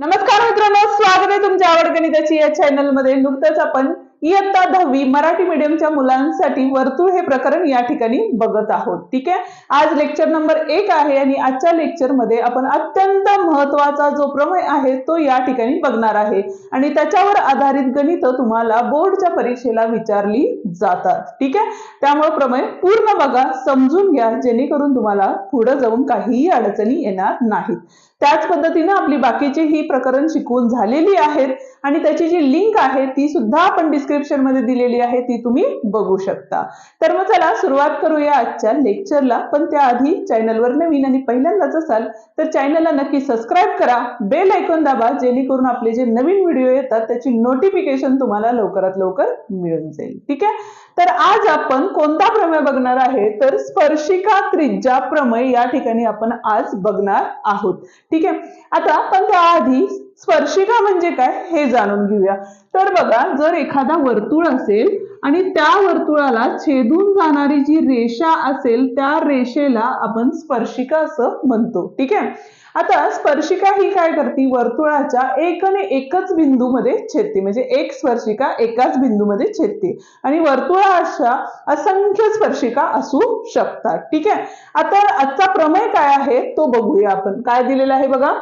नमस्कार मित्रांनो स्वागत आहे तुमच्या आवड गणिताची या चॅनलमध्ये नुकतंच आपण इयत्ता दहावी मराठी मीडियमच्या मुलांसाठी वर्तुळ हे प्रकरण या ठिकाणी बघत आहोत. ठीक आहे? आज लेक्चर नंबर एक आहे आणि आजच्या लेक्चरमध्ये आपण अत्यंत महत्त्वाचा जो प्रमेय आहे तो या ठिकाणी बघणार आहे. आणि त्याच्यावर आधारित गणित तुम्हाला बोर्डच्या परीक्षेला विचारली जातात. ठीक आहे? त्यामुळे प्रमेय पूर्ण बघा समजून घ्या जेणेकरून तुम्हाला पुढे जाऊन काहीही अडचणी येणार नाहीत. त्याच पद्धतीने आपली बाकीची ही प्रकरण शिकवून झालेली आहेत. आणि त्याची जी लिंक आहे ती सुद्धा आपण डिस्क्रिप्शनमध्ये दिलेली आहे ती तुम्ही बघू शकता. तर मग चला सुरुवात करूया आजच्या लेक्चरला पण त्याआधी चॅनलवर नवीन आणि पहिल्यांदाच असाल तर चॅनलला नक्की सबस्क्राईब करा. बेल ऐकून दाबा जेणेकरून आपले जे नवीन व्हिडिओ येतात त्याची नोटिफिकेशन तुम्हाला लवकरात लवकर मिळून जाईल. ठीक आहे? तर आज आपण कोणता प्रमेय बघणार आहे? तर स्पर्शिका त्रिज्या प्रमेय या ठिकाणी आपण आज बघणार आहोत. ठीक आहे? आता पण त्याआधी स्पर्शिका म्हणजे काय हे जाणून घेऊया. तर बघा जर एखादा वर्तुळ असेल आणि त्या वर्तुळाला छेदून जाणारी जी रेषा असेल त्या रेषेला आपण स्पर्शिका असं म्हणतो. ठीक आहे? आता स्पर्शिका ही काय करते? वर्तुळाच्या एक आणि एकच बिंदूमध्ये छेदते. म्हणजे एक स्पर्शिका एकाच बिंदूमध्ये छेदते. आणि वर्तुळा अशा असंख्य स्पर्शिका असू शकतात. ठीक आहे? आता आजचा प्रमेय काय आहे? तो बघूया आपण. काय दिलेला आहे बघा?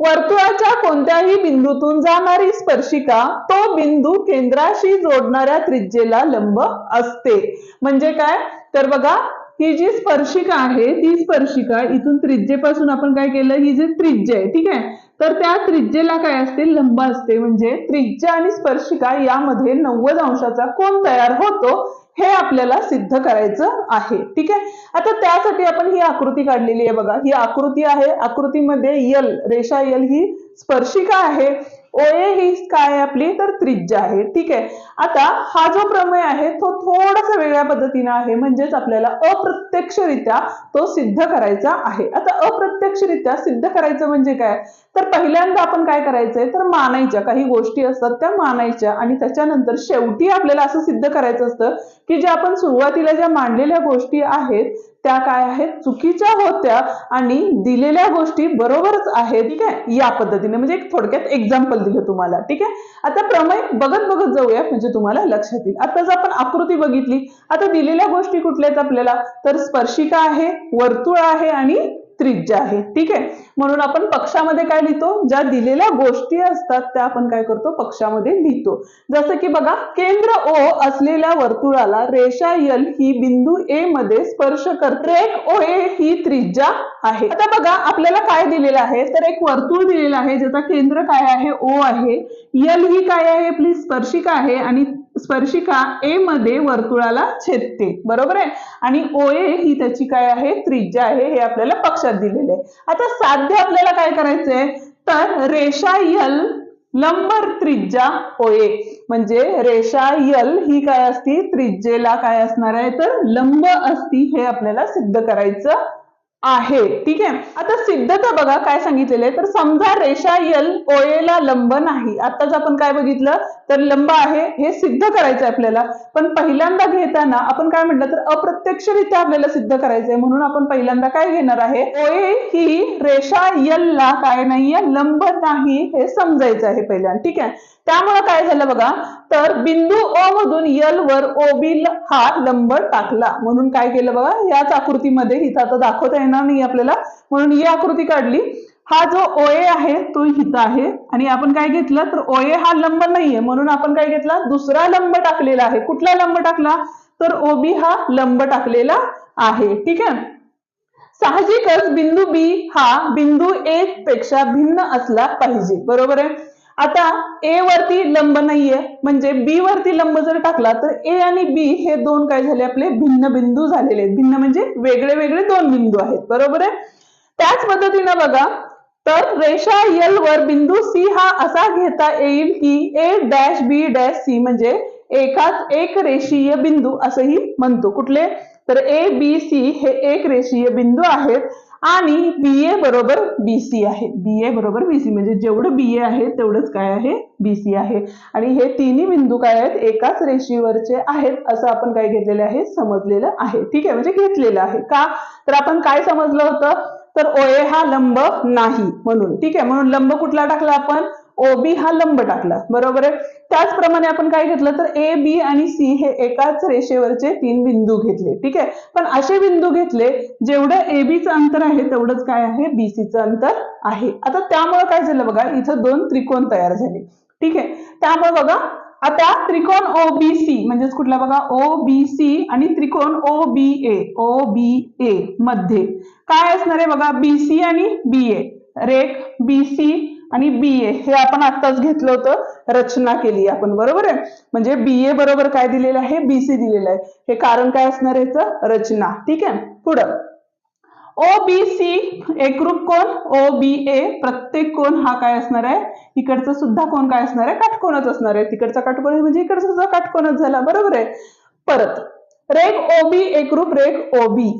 वर्तुळाच्या कोणत्याही बिंदूतून जाणारी स्पर्शिका तो बिंदू केंद्राशी जोडणाऱ्या त्रिज्येला लंब असते. म्हणजे काय? तर बघा ही जी स्पर्शिका आहे ती स्पर्शिका इथून त्रिज्येपासून आपण काय केलं? ही जी त्रिज्य आहे ठीक आहे? तर त्या त्रिज्येला काय असते? लंब असते. म्हणजे त्रिज्या आणि स्पर्शिका यामध्ये नव्वद अंशाचा कोण तयार होतो. हे आपल्याला सिद्ध करायचं आहे. ठीक आहे? आता त्यासाठी आपण ही आकृती काढलेली आहे बघा. ही आकृती आहे. आकृतीमध्ये यल रेषा यल ही स्पर्शिका आहे. ओए ही काय आहे आपली तर त्रिज्या आहे. ठीक आहे. आता हा जो प्रमेय आहे तो थोडासा वेगळ्या पद्धतीने आहे. म्हणजेच आपल्याला अप्रत्यक्षरित्या तो सिद्ध करायचा आहे. आता अप्रत्यक्षरित्या सिद्ध करायचं म्हणजे काय? तर पहिल्यांदा आपण काय करायचंय? तर मानायच्या. काही गोष्टी असतात त्या मानायच्या. आणि त्याच्यानंतर शेवटी आपल्याला असं सिद्ध करायचं असतं की जे आपण सुरुवातीला ज्या मांडलेल्या गोष्टी आहेत त्या काय आहेत? चुकीच्या होत्या आणि दिलेल्या गोष्टी बरोबरच आहेत ठीक आहे? या पद्धतीने. म्हणजे एक थोडक्यात एक्झाम्पल दिलं तुम्हाला ठीक आहे? आता प्रमेय बघत बघत जाऊया म्हणजे तुम्हाला लक्षात येईल. आता जर आपण आकृती बघितली आता दिलेल्या गोष्टी कुठल्या आहेत आपल्याला? तर स्पर्शिका आहे वर्तुळ आहे आणि त्रिज्या आहे ठीक आहे? म्हणून आपण पक्षामध्ये काय लिहितो? ज्या दिलेल्या गोष्टी असतात त्या आपण काय करतो? पक्षामध्ये लिहितो. जसं की बघा केंद्र ओ असलेल्या वर्तुळाला रेषा यल ही बिंदू ए मध्ये स्पर्श करते. एक ओ ए ही त्रिज्या आहे. आता बघा आपल्याला काय दिलेलं आहे? तर एक वर्तुळ दिलेलं आहे ज्याचा केंद्र काय आहे? ओ आहे. यल ही काय आहे? आपली स्पर्शिका आहे आणि स्पर्शिका ए मध्ये वर्तुळाला छेदते. बरोबर आहे? आणि ओए ही त्याची काय आहे? त्रिज्या आहे. हे आपल्याला पक्षात दिलेले आहे. आता साध्य आपल्याला काय करायचंय? तर रेषा यल लंब त्रिज्या ओए म्हणजे रेषा यल ही काय असती? त्रिज्येला काय असणार आहे? तर लंब असती हे आपल्याला सिद्ध करायचं आहे. ठीक आहे? आता सिद्धता बघा काय सांगितलेलं आहे. तर समजा रेषा यल ओएला लंब नाही. आताच आपण काय बघितलं? तर लंब आहे. हे सिद्ध करायचं आहे आपल्याला. पण पहिल्यांदा घेताना आपण काय म्हटलं? तर अप्रत्यक्षरित्या आपल्याला सिद्ध करायचंय. म्हणून आपण पहिल्यांदा काय घेणार आहे? ओए ही रेषा यलला काय नाहीये? लंब नाही. हे समजायचं आहे पहिल्यांदा. ठीक आहे? त्यामुळे काय झालं बघा तर बिंदू ओ मधून यल वर ओबी हा लंब टाकला. म्हणून काय केलं बघा याच आकृतीमध्ये हिथं आता दाखवता येणार नाही आपल्याला म्हणून ही आकृती काढली. हा जो ओए आहे तो हिथं आहे. आणि आपण काय घेतलं तर ओए हा लंब नाहीये. म्हणून आपण काय घेतला दुसरा लंब टाकलेला आहे. कुठला लंब टाकला? तर ओबी हा लंब टाकलेला आहे. ठीक आहे? साहजिकच बिंदू बी हा बिंदू ए पेक्षा भिन्न असला पाहिजे. बरोबर आहे? आता ए वरती लंब नाहीये म्हणजे बी वरती लंब जर टाकला तर ए आणि बी हे दोन काय झाले? आपले भिन्न बिंदू झालेले आहेत. भिन्न म्हणजे वेगळे वेगळे दोन बिंदू आहेत. बरोबर आहे? त्याच पद्धतीनं बघा तर रेषा यल वर बिंदू सी हा असा घेता येईल की A dash B dash C म्हणजे एकाच एक रेषीय बिंदू असंही म्हणतो. कुठले? तर ए बी सी हे एक रेषीय बिंदू आहेत. आणि बी ए बरोबर बी सी आहे. बी ए बरोबर बी सी म्हणजे जेवढं बी ए आहे तेवढंच काय आहे? बी सी आहे. आणि हे तिन्ही बिंदू काय आहेत? एकाच रेषीवरचे आहेत असं आपण काय घेतलेलं आहे? समजलेलं आहे. ठीक आहे म्हणजे घेतलेलं आहे. का? तर आपण काय समजलं होतं? तर ओए हा लंब नाही म्हणून. ठीक आहे म्हणून लंब कुठला टाकला आपण? ओबी हा लंब टाकला. बरोबर आहे? त्याचप्रमाणे आपण काय घेतलं तर ए बी आणि सी हे एकाच रेषेवरचे तीन बिंदू घेतले. ठीक आहे? पण असे बिंदू घेतले जेवढं ए बीचं अंतर आहे तेवढंच काय आहे? बीसीचं अंतर आहे. आता त्यामुळे काय झालं बघा इथं दोन त्रिकोण तयार झाले. ठीक आहे? त्यामुळे बघा आता त्रिकोण ओ बी सी म्हणजेच कुठला बघा? ओ बी सी आणि त्रिकोण ओ बी ए ओ बी ए मध्ये. काय असणार आहे बघा? बी सी आणि बी ए रेख बी सी आणि बी ए हे आपण आत्ताच घेतलं होतं रचना केली आपण बरोबर आहे? म्हणजे बी ए बरोबर काय दिलेलं आहे? बी सी दिलेलं आहे. हे कारण काय असणार याचं? रचना. ठीक आहे? पुढं. ओ बी सी एकरूप कोण? ओ बी ए प्रत्येक कोण हा काय असणार आहे? इकडचं सुद्धा कोण काय असणार आहे? काटकोणच असणार आहे. तिकडचा काटकोण आहे म्हणजे इकडचा सुद्धा काटकोणच झाला. बरोबर आहे? परत. रेख ओ बी एकरूप रेख O B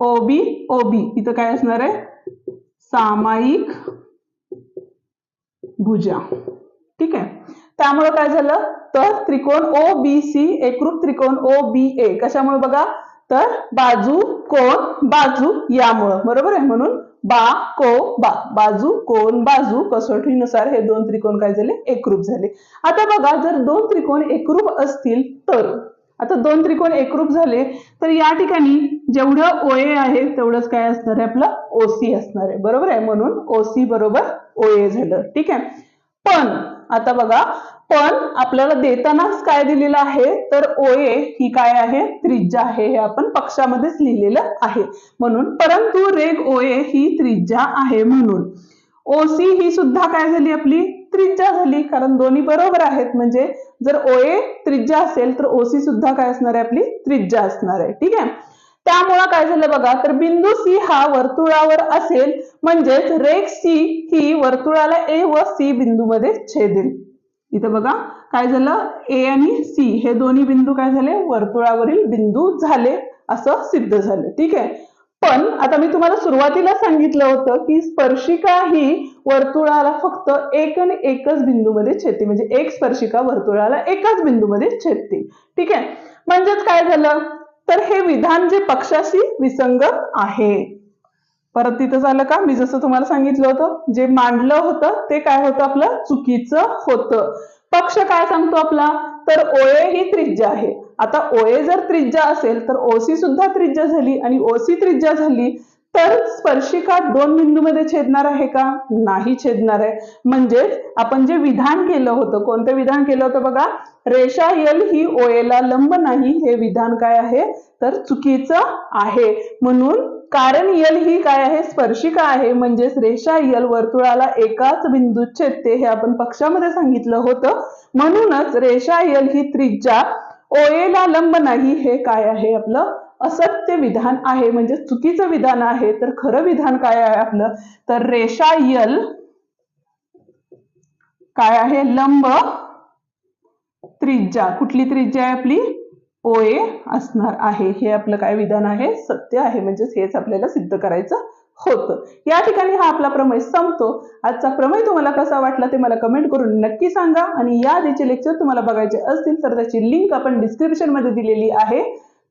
O B O B इथं काय असणार आहे? सामायिक भुजा ठीक आहे? त्यामुळे काय झालं? तर त्रिकोण ओ बी सी एकरूप त्रिकोण ओ बी ए कशामुळे बघा? तर बाजू कोण बाजू यामुळं. बरोबर आहे? म्हणून बा को बा. बाजू कोण बाजू कसोटीनुसार हे दोन त्रिकोण काय झाले? एकरूप झाले. आता बघा जर दोन त्रिकोण एकरूप असतील तर आता दोन त्रिकोण एकरूप झाले तर या ठिकाणी जेवढं ओए आहे तेवढंच काय असणार आहे आपलं? ओसी असणार आहे. बरोबर आहे? म्हणून ओसी बरोबर ओए झालं. ठीक आहे? पण आता बघा पण आपल्याला देतानाच काय दिलेलं आहे? तर ओए ही काय आहे? त्रिज्या आहे. हे आपण पक्षामध्येच लिहिलेलं आहे. म्हणून परंतु रेग ओए ही त्रिज्या आहे म्हणून. ओसी ही सुद्धा काय झाली आपली? त्रिज्या झाली. कारण दोन्ही बरोबर आहेत. म्हणजे जर ओए त्रिज्या असेल तर ओसी सुद्धा काय असणार आहे आपली? त्रिज्या असणार आहे. ठीक आहे? त्यामुळं काय झालं बघा तर बिंदू सी हा वर्तुळावर असेल म्हणजेच रेख सी ही वर्तुळाला ए व सी बिंदूमध्ये छेदेल. इथं बघा काय झालं? ए आणि सी हे दोन्ही बिंदू काय झाले? वर्तुळावरील बिंदू झाले. असं सिद्ध झालं. ठीक आहे? पण आता मी तुम्हाला सुरुवातीला सांगितलं होतं की स्पर्शिका ही वर्तुळाला फक्त एक आणि एकच बिंदूमध्ये छेदते. म्हणजे एक स्पर्शिका वर्तुळाला एकाच बिंदूमध्ये छेदते. ठीक आहे? म्हणजेच काय झालं? तर हे विधान जे पक्षाशी विसंगत आहे. परत तिथं झालं का? मी जसं तुम्हाला सांगितलं होतं जे मांडलं होतं ते काय होतं आपलं? चुकीचं होतं. पक्ष काय सांगतो आपला? तर ओळे ही त्रिज्या आहे. आता ओए जर त्रिज्या असेल तर ओसी सुद्धा त्रिज्या झाली. आणि ओसी त्रिज्या झाली तर स्पर्शिका दोन बिंदूमध्ये छेदणार आहे का? नाही छेदणार आहे. म्हणजेच आपण जे विधान केलं होतं कोणतं विधान केलं होतं बघा? रेषा यल ही ओएला लंब नाही हे विधान काय आहे? तर चुकीचं आहे. म्हणून कारण यल ही काय आहे? स्पर्शिका आहे. म्हणजेच रेषा यल वर्तुळाला एकाच बिंदूत छेदते हे आपण पक्षामध्ये सांगितलं होतं. म्हणूनच रेषा यल ही त्रिज्या ओएला लंब नाही हे काय आहे आपलं? असत्य विधान आहे. म्हणजे चुकीचं विधान आहे तर खरं विधान काय आहे आपलं? तर रेषा यल काय आहे? लंब त्रिज्या. कुठली त्रिज्या आहे आपली? ओए असणार आहे. हे आपलं काय विधान आहे? सत्य आहे. म्हणजेच हेच आपल्याला सिद्ध करायचं होतं. या ठिकाणी हा आपला प्रमेय संपतो. आजचा प्रमेय तुम्हाला कसा वाटला ते मला कमेंट करून नक्की सांगा. आणि या आधीचे लेक्चर तुम्हाला बघायचे असतील तर त्याची लिंक आपण डिस्क्रिप्शनमध्ये दिलेली आहे.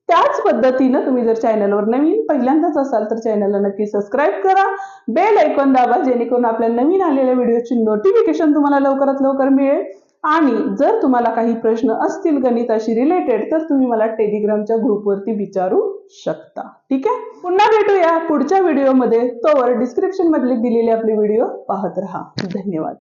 त्याच पद्धतीनं तुम्ही जर चॅनलवर नवीन पहिल्यांदाच असाल तर चॅनलला नक्की सबस्क्राईब करा. बेल ऐकून दाबा जेणेकरून आपल्या नवीन आलेल्या व्हिडिओची नोटिफिकेशन तुम्हाला लवकरात लवकर मिळेल. आणि जर तुम्हाला काही प्रश्न असतील गणिताशी रिलेटेड तर तुम्ही मला टेलिग्रामच्या ग्रुपवरती विचारू शकता. ठीक आहे? पुन्हा भेटूया. पुढच्या व्हिडिओमध्ये तोवर डिस्क्रिप्शन मधले दिलेले आपले व्हिडिओ पाहत राहा. धन्यवाद.